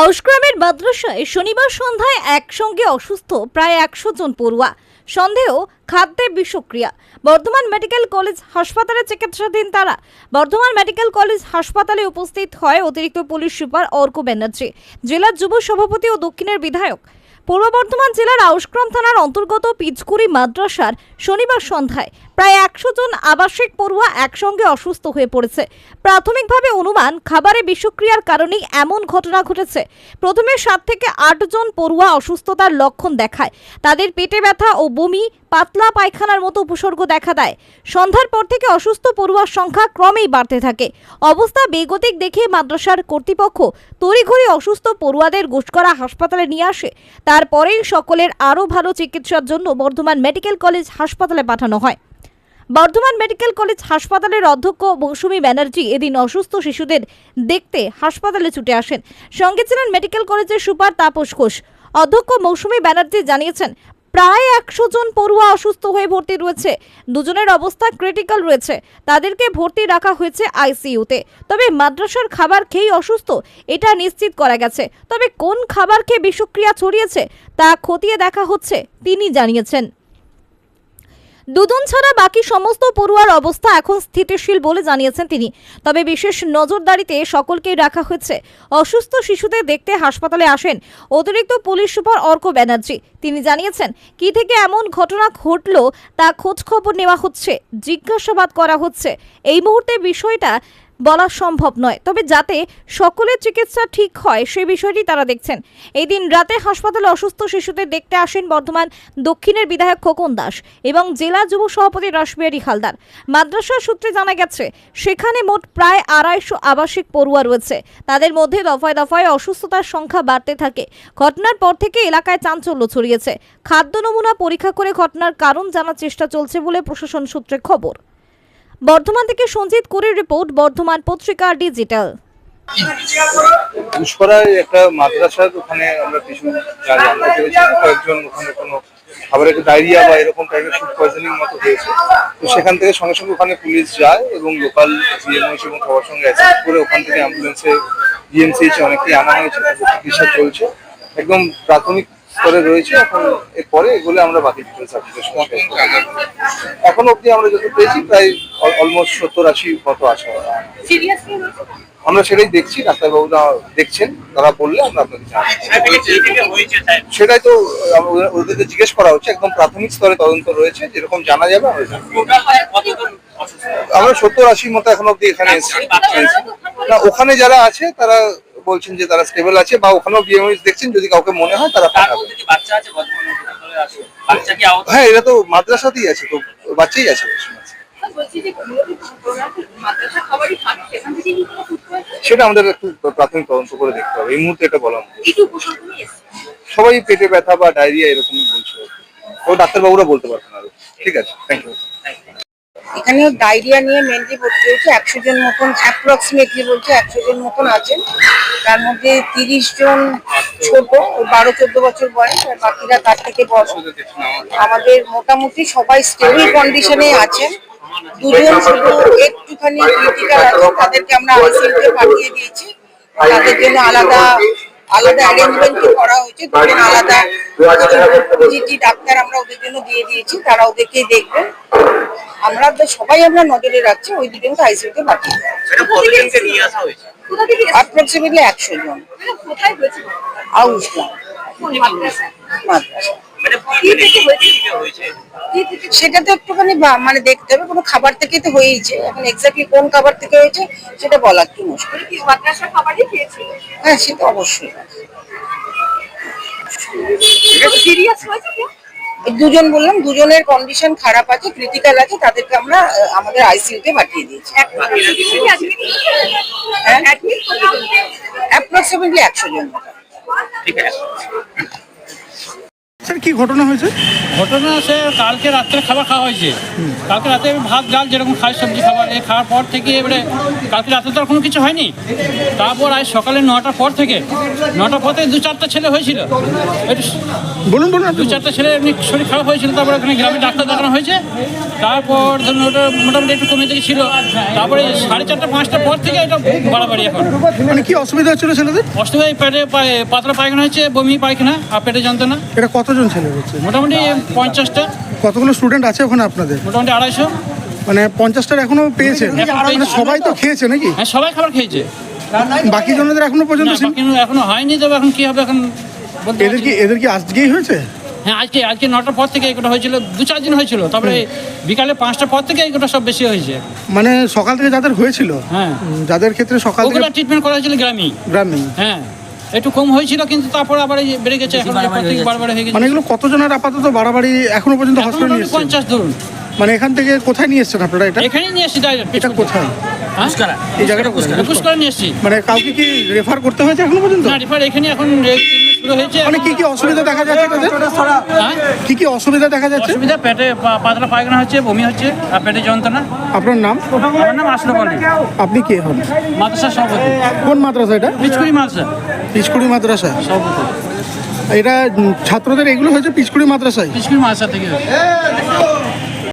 আউশগ্রামের মাদ্রাসায় শনিবার সন্ধ্যায় একসঙ্গে অসুস্থ প্রায় একশো জন পড়ুয়া। সন্দেহ খাদ্যে বিষক্রিয়া। বর্ধমান মেডিকেল কলেজ হাসপাতালে চিকিৎসাধীন তারা। বর্ধমান মেডিকেল কলেজ হাসপাতালে উপস্থিত হয় অতিরিক্ত পুলিশ সুপার অর্ক ব্যানার্জি, জেলার যুব সভাপতি ও দক্ষিণের বিধায়ক। পূর্ব বর্ধমান জেলার আউশগ্রাম থানার অন্তর্গত পিচকুড়ি মাদ্রাসার শনিবার সন্ধ্যায় প্রায় একশো জন আবাসিক পড়ুয়া একসঙ্গে অসুস্থ হয়ে পড়েছে। প্রাথমিকভাবে অনুমান, খাবারে বিষক্রিয়ার কারণেই এমন ঘটনা ঘটেছে। প্রথমে সাত থেকে আট জন পড়ুয়া অসুস্থতার লক্ষণ দেখায়। তাদের পেটে ব্যথা ও বমি, পাতলা পায়খানার মতো উপসর্গ দেখা দেয়। সন্ধ্যার পর থেকে অসুস্থ পড়ুয়ার সংখ্যা ক্রমেই বাড়তে থাকে। অবস্থা বেগতিক দেখে মাদ্রাসার কর্তৃপক্ষ তড়িঘড়ি অসুস্থ পড়ুয়াদের গোসকরা হাসপাতালে নিয়ে আসে। তারপরেই সকলের আরও ভালো চিকিৎসার জন্য বর্ধমান মেডিকেল কলেজ হাসপাতালে পাঠানো হয়। বর্ধমান মেডিকেল কলেজ হাসপাতালের অধ্যক্ষ মৌসুমী ব্যানার্জি এদিন অসুস্থ শিশুদের দেখতে হাসপাতালে ছুটে আসেন। সঙ্গে ছিলেন মেডিকেল কলেজের সুপার তাপস ঘোষ। অধ্যক্ষ মৌসুমী ব্যানার্জি জানিয়েছেন, প্রায় একশো জন পড়ুয়া অসুস্থ হয়ে ভর্তি রয়েছে। দুজনের অবস্থা ক্রিটিক্যাল রয়েছে। তাদেরকে ভর্তি রাখা হয়েছে আইসিইউতে। তবে মাদ্রাসার খাবার খেয়েই অসুস্থ, এটা নিশ্চিত করা গেছে। তবে কোন খাবার খেয়ে বিষক্রিয়া ছড়িয়েছে, তা খতিয়ে দেখা হচ্ছে, তিনি জানিয়েছেন। দুজন ছাড়া বাকি সমস্ত পড়ুয়ার অবস্থা এখন স্থিতিশীল বলে জানিয়েছেন তিনি। তবে বিশেষ নজরদারিতে সকলকেই রাখা হয়েছে। অসুস্থ শিশুদের দেখতে হাসপাতালে আসেন অতিরিক্ত পুলিশ সুপার অর্ক ব্যানার্জি। তিনি জানিয়েছেন, কি থেকে এমন ঘটনা ঘটল তা খোঁজখবর নেওয়া হচ্ছে, জিজ্ঞাসাবাদ করা হচ্ছে। এই মুহূর্তে বিষয়টা বলা সম্ভব নয়। তবে যাতে সকলের চিকিৎসা ঠিক হয় সেই বিষয়টি তারা দেখছেন। এই দিন রাতে হাসপাতালে অসুস্থ শিশুদের দেখতে আসেন বর্ধমান দক্ষিণের বিধায়ক খোকন দাস এবং জেলা যুব সভাপতি রাসবিহারী হালদার। মাদ্রাসা সূত্রে জানা গেছে, সেখানে মোট প্রায় আড়াইশো আবাসিক পড়ুয়া রয়েছে। তাদের মধ্যে দফায় দফায় অসুস্থতার সংখ্যা বাড়তে থাকে। ঘটনার পর থেকে এলাকায় চাঞ্চল্য ছড়িয়েছে। খাদ্য নমুনা পরীক্ষা করে ঘটনার কারণ জানার চেষ্টা চলছে বলে প্রশাসন সূত্রে খবর। বর্ধমান থেকে সঞ্জিত কুরের রিপোর্ট, বর্ধমান পত্রিকা ডিজিটাল। পুষ্করায় একটা মাদ্রাসার ওখানে আমরা কিছু জানতে পেরেছি, কয়েকজন ওখানে কোনো খাবারের ডায়রিয়া বা এরকম টাইপের ফুড পয়জনিং মতো হয়েছে। তো সেখান থেকে সঙ্গে সঙ্গে ওখানে পুলিশ যায় এবং লোকাল জিএমএস এবং সবার সঙ্গে অ্যাসেস্ট করে ওখান থেকে অ্যাম্বুলেন্সে জিএমসিএইচ অনেকেই আনা হয়েছে চিকিৎসা চলছে। একদম প্রাথমিক স্তরে রয়েছে এখন এরপরে এগুলো আমরা বাকি ডিটেলস আপনাদের সঙ্গে এখন অবধি আমরা যত পেয়েছি প্রায় অলমোস্ট সত্তর আশি মতো আছে। আমরা সেটাই দেখছি ডাক্তারবাবুরা দেখছেন তারা বললে আমরা আপনাদের জানাব। সেটাই তো ওদেরকে জিজ্ঞেস করা হচ্ছে একদম প্রাথমিক স্তরে তদন্ত রয়েছে যেরকম জানা যাবে আমরা আমরা সত্তর আশি মতো এখন অব্দি এখানে এসেছি। না ওখানে যারা আছে তারা বলছেন যে তারা স্টেবল আছে বা ওখানেও বিএমএস দেখছেন যদি কাউকে মনে হয় তারা হ্যাঁ এরা তো মাদ্রাসাতেই আছে তো বাচ্চাই আছে। বেশি আছে। বলছি যে মাদ্রাসা খাবারই খান সেখান থেকে কি কোনো ফুড পয়জন সেটা আমাদের একটু প্রাথমিক তদন্ত করে দেখতে হবে। এই মুহূর্তে এটা বলা মুশকিল। এইটু উপসর্গ নিয়ে এসছে। সবাই পেটে ব্যথা বা ডায়রিয়া এরকমই বলছে। ও ডাক্তারবাবুরা বলতে পারবেন আরও। ঠিক আছে থ্যাংক ইউ এখানে ডায়রিয়া নিয়ে মেনলি ভর্তি হয়েছে একশো জন মতন অ্যাপ্রক্সিমেটলি বলছে একশো জন মতন আছেন। তার মধ্যে তিরিশ জন ছোট বারো, চোদ্দ বছর বয়স, আর বাকিরা তার থেকে বড়। আমাদের মোটামুটি সবাই স্টেবল কন্ডিশনে আছেন। দুজন শুধু একটুখানি ক্রিটিক্যাল আছে তাদেরকে আমরা আইসিইউতে পাঠিয়ে দিয়েছি। তাদের জন্য আলাদা আলাদা অ্যারেঞ্জমেন্ট করা হয়েছে। দুজন আলাদা ডাক্তার আমরা ওদের জন্য দিয়ে দিয়েছি, তারা ওদেরকেই দেখবেন। আমরা তো সবাই আমরা নজরে রাখছি ওই দুজনকে আইসিইউতে পাঠিয়ে অ্যাপ্রক্সিমেটলি একশো জন। আউসলাম মানে থেকে সেটা তো একটুখানি মানে দেখতে হবে কোনো খাবার থেকে তো হয়েইছে। এখন এক্স্যাক্টলি কোন খাবার থেকে হয়েছে সেটা বলা একটু মুশকিল? কি মাদ্রাসা খাবারই খেয়েছিল হ্যাঁ সেটা অবশ্যই। সিরিয়াস হয়েছে কি এই দুজন বললাম দুজনের কন্ডিশন খারাপ আছে ক্রিটিক্যাল আছে তাদেরকে আমরা আমাদের আইসিইউতে পাঠিয়ে দিয়েছি। অ্যাপ্রক্সিমেটলি একশো জন। ঠিক আছে। স্যার কি ঘটনা হয়েছে? ঘটনা সে কালকে রাত্রে খাবার খাওয়া হয়েছে। কালকে রাতে ভাত ডাল যেরকম খাই সবজি খাবার এই খাওয়ার পর থেকে এবারে কালকে রাতে তো আর কোনো কিছু হয়নি। তারপর আজ সকালে নটার পর থেকে নটার পর থেকে দু চারটা ছেলে হয়েছিল। একটু বলুন বলুন। দু চারটা ছেলে এমনি শরীর খারাপ হয়েছিল তারপর এখানে গ্রামে ডাক্তার দেখানো হয়েছে। তারপর ধরুন ওটা মোটামুটি একটু কমে থেকে ছিল। তারপরে সাড়ে চারটা পাঁচটার পর থেকে এটা বাড়াবাড়ি এখন। মানে কি অসুবিধা হচ্ছিল ছেলেদের অষ্টমী পেটে পাতলা পায়খানা হচ্ছে বমি পায়খানা আর পেটে যন্ত্রণা। এটা কতজন ছেলে হচ্ছে? মোটামুটি পঞ্চাশটা। কতগুলো স্টুডেন্ট আছে ওখানে আপনাদের? মোটামুটি আড়াইশো। মানে পঞ্চাশটার এখনও পেয়েছে? এখনও মানে সবাই তো খেয়েছে নাকি? হ্যাঁ সবাই খাবার খেয়েছে। বাকি জনদের এখনও পর্যন্ত এখনও হয়নি তবে এখন কি হবে এখন এদের কি এদের কি আজকেই হয়েছে? হ্যাঁ আজকে আজকে নটার পর থেকে এইটা হয়েছিল দু চার দিন হয়েছিল তারপরে বিকালে পাঁচটার পর থেকে এইটা সব বেশি হয়েছে। মানে সকাল থেকে যাদের হয়েছিল হ্যাঁ। যাদের ক্ষেত্রে সকাল থেকে ট্রিটমেন্ট করা হয়েছিল গ্রামে গ্রামে হ্যাঁ। একটু কম হয়েছিল কিন্তু তারপর আবার এই বেড়ে গেছে এখন বারবার হয়ে গেছে। মানে এগুলো কতজনের আপাতত বাড়াবাড়ি এখনও পর্যন্ত হসপিটাল নিয়ে পঞ্চাশ ধরুন। মানে এখান থেকে কোথায় নিয়ে এসেছেন আপনারা এটা? এখানেই নিয়ে এসছি ডাইরেক্ট এটা কোথায়? এই জায়গাটা কোথায়? পুষ্কারা নিয়ে এসছি। মানে কাউকে কি রেফার করতে হয়েছে এখনও পর্যন্ত? না রিফার এখানে এখন হয়েছে মানে কি কি অসুবিধা দেখা যাচ্ছে তাদের? হ্যাঁ? কি কি অসুবিধা দেখা যাচ্ছে? অসুবিধা পেটে পা- পাতলা পায়খানা হচ্ছে বমি হচ্ছে আর পেটে যন্ত্রণা। আপনার নাম? আমার নাম আশরফ আপনি কে হন? মাদ্রাসা সভাপতি। কোন মাদ্রাসা এটা? পিচকুড়ি মাদ্রাসা। পিচকুড়ি মাদ্রাসা? এটা ছাত্রদের এগুলো হয়েছে পিচকুড়ি মাদ্রাসায়? পিচকুড়ি মাদ্রাসা থেকে।